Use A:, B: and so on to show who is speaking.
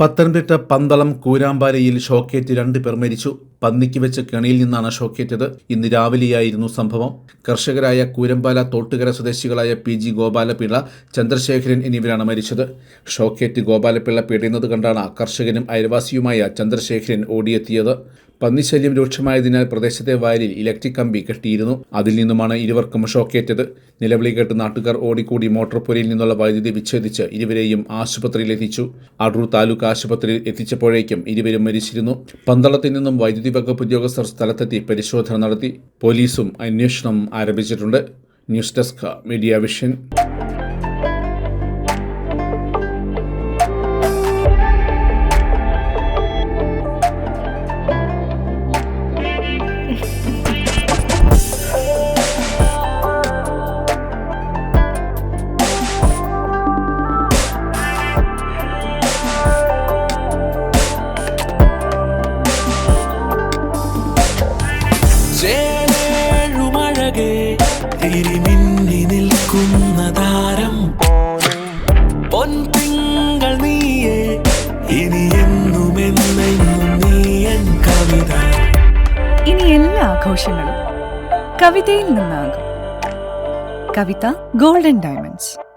A: പത്തനംതിട്ട പന്തളം കൂരാമ്പാലയിൽ ഷോക്കേറ്റ് രണ്ട് പേർ മരിച്ചു. പന്നിക്ക് വെച്ച കെണിയിൽ നിന്നാണ് ഷോക്കേറ്റത്. ഇന്ന് രാവിലെയായിരുന്നു സംഭവം. കർഷകരായ കൂരമ്പാല തോട്ടുകര സ്വദേശികളായ പി ജി ഗോപാലപിള്ള ചന്ദ്രശേഖരൻ എന്നിവരാണ് മരിച്ചത്. ഷോക്കേറ്റ് ഗോപാലപിള്ള പിടയുന്നത് കണ്ടാണ് കർഷകനും അയൽവാസിയുമായ ചന്ദ്രശേഖരൻ ഓടിയെത്തിയത്. പന്നിശല്യം രൂക്ഷമായതിനാൽ പ്രദേശത്തെ വയലിൽ ഇലക്ട്രിക് കമ്പി കെട്ടിയിരുന്നു. അതിൽ നിന്നുമാണ് ഇരുവർക്കും ഷോക്കേറ്റത്. നിലവിളി കേട്ട് നാട്ടുകാർ ഓടിക്കൂടി മോട്ടോർ പുരയിൽ നിന്നുള്ള വൈദ്യുതി വിച്ഛേദിച്ച് ഇരുവരെയും ആശുപത്രിയിൽ എത്തിച്ചു. അടൂർ താലൂക്ക് ആശുപത്രിയിൽ എത്തിച്ചപ്പോഴേക്കും ഇരുവരും മരിച്ചിരുന്നു. പന്തളത്തിൽ നിന്നും വൈദ്യുതി വകുപ്പ് ഉദ്യോഗസ്ഥർ സ്ഥലത്തെത്തി പരിശോധന നടത്തി. പോലീസും അന്വേഷണം ആരംഭിച്ചിട്ടുണ്ട്. News desk media vision.
B: തിരിമിന്നി നിൽക്കുന്ന താരം. പൊൻതിങ്കൾ നീയെ ഇനി എന്നുമെന്നെന്നും നീയൻ കവിത.
C: ഇനി എല്ലാ ആഘോഷങ്ങളും കവിതയിൽ നിന്നാകും. Kavitha golden diamonds.